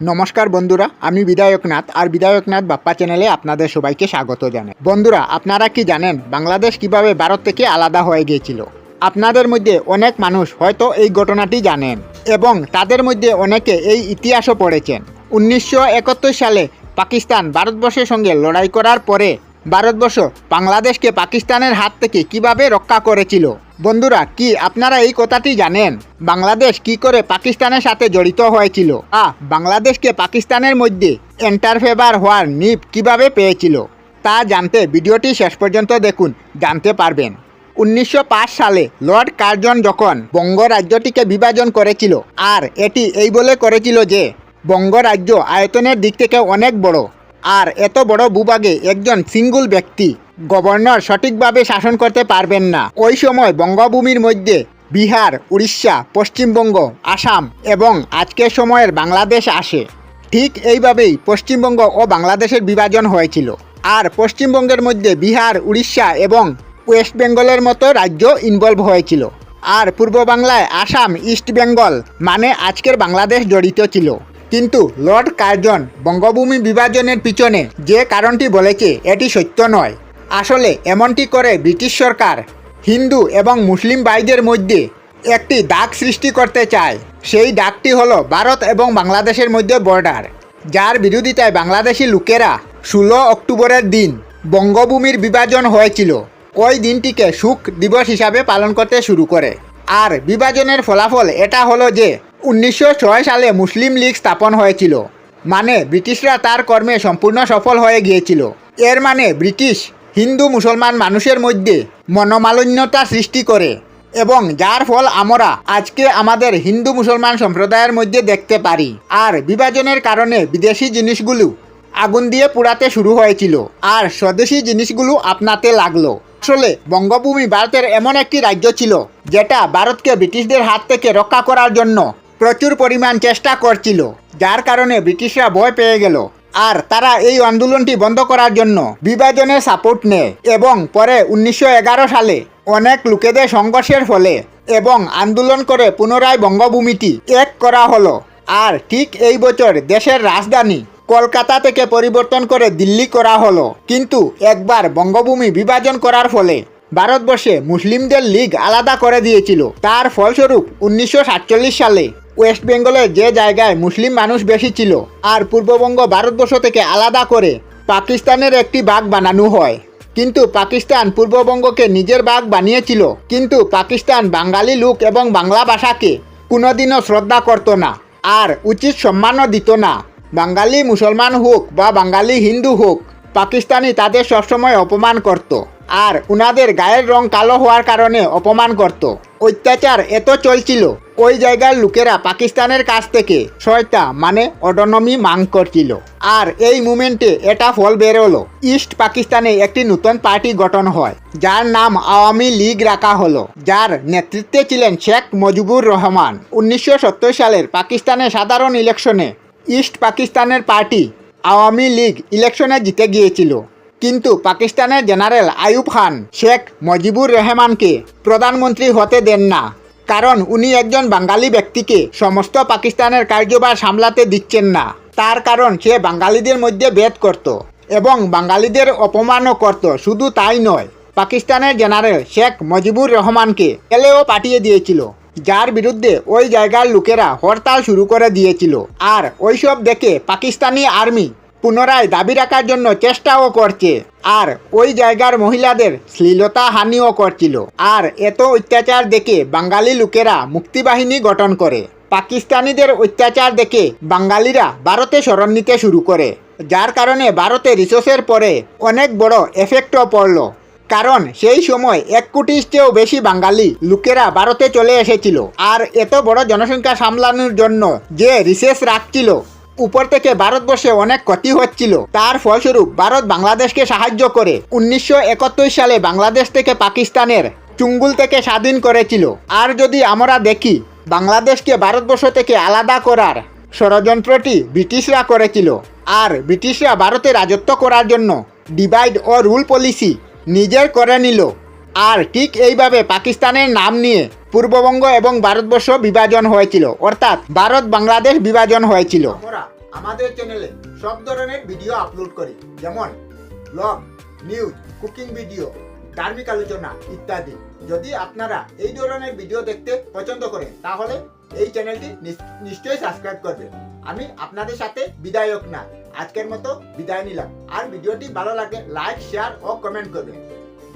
নমস্কার বন্ধুরা, আমি বিধায়কনাথ আর বিধায়কনাথ বাপ্পা চ্যানেলে আপনাদের সবাইকে স্বাগত জানাই। বন্ধুরা, আপনারা কি জানেন বাংলাদেশ কীভাবে ভারত থেকে আলাদা হয়ে গিয়েছিল? আপনাদের মধ্যে অনেক মানুষ হয়তো এই ঘটনাটি জানেন এবং তাদের মধ্যে অনেকে এই ইতিহাসও পড়েছেন। উনিশশো একাত্তর সালে পাকিস্তান ভারতবর্ষের সঙ্গে লড়াই করার পরে ভারতবর্ষ বাংলাদেশকে পাকিস্তানের হাত থেকে কীভাবে রক্ষা করেছিল? বন্ধুরা, কি আপনারা এই কথাটি জানেন? বাংলাদেশ কি করে পাকিস্তানের সাথে জড়িত হয়েছিল? আ, বাংলাদেশকে পাকিস্তানের মধ্যে এন্টারফেভার হওয়ার নিপ কীভাবে পেয়েছিল? তা জানতে ভিডিওটি শেষ পর্যন্ত দেখুন, জানতে পারবেন। উনিশশো পাঁচ সালে লর্ড কার্জন যখন বঙ্গ রাজ্যটিকে বিভাজন করেছিল, আর এটি এই বলে করেছিল যে, বঙ্গ রাজ্য আয়তনের দিক থেকে অনেক বড়, আর এত বড় ভূভাগে একজন সিঙ্গুল ব্যক্তি গভর্নর সঠিকভাবে শাসন করতে পারবেন না। ওই সময় বঙ্গভূমির মধ্যে বিহার, উড়িষ্যা, পশ্চিমবঙ্গ, আসাম এবং আজকের সময়ের বাংলাদেশ আসে। ঠিক এইভাবেই পশ্চিমবঙ্গ ও বাংলাদেশের বিভাজন হয়েছিল। আর পশ্চিমবঙ্গের মধ্যে বিহার, উড়িষ্যা এবং ওয়েস্ট বেঙ্গলের মতো রাজ্য ইনভলভ হয়েছিল। আর পূর্ব বাংলায় আসাম, ইস্ট বেঙ্গল মানে আজকের বাংলাদেশ জড়িত ছিল। কিন্তু লর্ড কার্জন বঙ্গভূমি বিভাজনের পিছনে যে কারণটি বলেছে, এটি সত্য নয়। আসলে এমনটি করে ব্রিটিশ সরকার, হিন্দু এবং মুসলিম ভাইদের মধ্যে একটি ডাক সৃষ্টি করতে চায়। সেই ডাকটি হলো ভারত এবং বাংলাদেশের মধ্যে বর্ডার, যার বিরোধিতায় বাংলাদেশি লোকেরা ষোলো অক্টোবরের দিন বঙ্গভূমির বিভাজন হয়েছিল। ওই দিনটিকে সুখ দিবস হিসাবে পালন করতে শুরু করে। আর বিভাজনের ফলাফল এটা হলো যে, উনিশশো ছয় সালে মুসলিম লীগ স্থাপন হয়েছিল মানে ব্রিটিশরা তার কর্মে সম্পূর্ণ সফল হয়ে গিয়েছিল। এর মানে ব্রিটিশ হিন্দু মুসলমান মানুষের মধ্যে মনোমালিন্যতা সৃষ্টি করে এবং যার ফল আমরা আজকে আমাদের হিন্দু মুসলমান সম্প্রদায়ের মধ্যে দেখতে পারি। আর বিভাজনের কারণে বিদেশি জিনিসগুলো আগুন দিয়ে পোড়াতে শুরু হয়েছিল। আর স্বদেশি জিনিসগুলো আপনাতে লাগল। আসলে বঙ্গভূমি ভারতের এমন একটি রাজ্য ছিল, যেটা ভারতকে ব্রিটিশদের হাত থেকে রক্ষা করার জন্য প্রচুর পরিমাণ চেষ্টা করছিল। যার কারণে ব্রিটিশরা ভয় পেয়ে গেল। আর তারা এই আন্দোলনটি বন্ধ করার জন্য বিভাজনের সাপোর্ট নেয় এবং পরে উনিশশো এগারো সালে অনেক লোকেদের সংঘর্ষের ফলে এবং আন্দোলন করে পুনরায় বঙ্গভূমিটি এক করা হলো। আর ঠিক এই বছর দেশের রাজধানী কলকাতা থেকে পরিবর্তন করে দিল্লি করা হলো। কিন্তু একবার বঙ্গভূমি বিভাজন করার ফলে ভারতবর্ষে মুসলিমদের লীগ আলাদা করে দিয়েছিল। তার ফলস্বরূপ উনিশশো সাতচল্লিশ সালে ওয়েস্ট বেঙ্গলের যে জায়গায় মুসলিম মানুষ বেশি ছিল আর পূর্ববঙ্গ ভারতবর্ষ থেকে আলাদা করে পাকিস্তানের একটি বাঘ বানানো হয়। কিন্তু পাকিস্তান পূর্ববঙ্গকে নিজের বাঘ বানিয়েছিল, কিন্তু পাকিস্তান বাঙালি লোক এবং বাংলা ভাষাকে কোনোদিনও শ্রদ্ধা করতো না আর উচিত সম্মানও দিত না। বাঙালি মুসলমান হোক বা বাঙালি হিন্দু হোক, পাকিস্তানি তাদের সবসময় অপমান করত আর উনাদের গায়ের রং কালো হওয়ার কারণে অপমান করত। অত্যাচার এত চলছিল ওই জায়গার লোকেরা পাকিস্তানের কাছ থেকে ছয়টা মানে অটোনমি মাং করছিল। আর এই মুমেন্টে এটা ফল বেরোলো। ইস্ট পাকিস্তানে একটি নতুন পার্টি গঠন হয়, যার নাম আওয়ামী লীগ রাখা হলো, যার নেতৃত্বে ছিলেন শেখ মুজিবুর রহমান। উনিশশো সত্তর সালের পাকিস্তানের সাধারণ ইলেকশনে ইস্ট পাকিস্তানের পার্টি আওয়ামী লীগ ইলেকশনে জিতে গিয়েছিল। কিন্তু পাকিস্তানের জেনারেল আইয়ুব খান শেখ মুজিবুর রহমানকে প্রধানমন্ত্রী হতে দেন না। কারণ উনি একজন বাঙালি ব্যক্তিকে সমস্ত পাকিস্তানের কার্যভার সামলাতে দিচ্ছেন না। তার কারণ সে বাঙালিদের মধ্যে ভেদ করত এবং বাঙালিদের অপমানও করত। শুধু তাই নয়, পাকিস্তানের জেনারেল শেখ মুজিবুর রহমানকে এলেও পাঠিয়ে দিয়েছিল, যার বিরুদ্ধে ওই জায়গার লোকেরা হরতাল শুরু করে দিয়েছিল। আর ওইসব দেখে পাকিস্তানি আর্মি পুনরায় দাবি রাখার জন্য চেষ্টাও করছে। আর ওই জায়গার মহিলাদের শ্লীলতা হানিও করছিল। আর এত অত্যাচার দেখে বাঙালি লোকেরা মুক্তিবাহিনী গঠন করে। পাকিস্তানিদের অত্যাচার দেখে বাঙালিরা ভারতে শরণ নিতে শুরু করে। যার কারণে ভারতে রিসোর্সের পরে অনেক বড় এফেক্টও পড়ল। কারণ সেই সময় এক কোটির চেয়েও বেশি বাঙালি লোকেরা ভারতে চলে এসেছিল। আর এত বড় জনসংখ্যা সামলানোর জন্য যে রিসেস রাখছিল উপর থেকে ভারতবর্ষে অনেক ক্ষতি হচ্ছিল। তার ফলস্বরূপ ভারত বাংলাদেশকে সাহায্য করে উনিশশো একাত্তর সালে বাংলাদেশ থেকে পাকিস্তানের চুঙ্গুল থেকে স্বাধীন করেছিল। আর যদি আমরা দেখি, বাংলাদেশকে ভারতবর্ষ থেকে আলাদা করার ষড়যন্ত্রটি ব্রিটিশরা করেছিল। আর ব্রিটিশরা ভারতে রাজত্ব করার জন্য ডিভাইড ও রুল পলিসি নিজের করে নিল। আর ঠিক এইভাবে পাকিস্তানের নাম নিয়ে পূর্ববঙ্গ এবং ভারতবর্ষ বিভাজন হয়েছিল। অর্থাৎ ভারত বাংলাদেশ বিভাজন হয়েছিল। আমাদের চ্যানেলে সব ধরনের ভিডিও আপলোড করি। যেমন ব্লগ নিউজ কুকিং ভিডিও ধার্মিক আলোচনা ইত্যাদি। যদি আপনারা এই ধরনের ভিডিও দেখতে পছন্দ করেন, তাহলে এই চ্যানেলটি নিশ্চয়ই সাবস্ক্রাইব করবেন। আমি আপনাদের সাথে বিদায়ক না, আজকের মতো বিদায় নিলাম। আর ভিডিওটি ভালো লাগে লাইক শেয়ার ও কমেন্ট করবেন।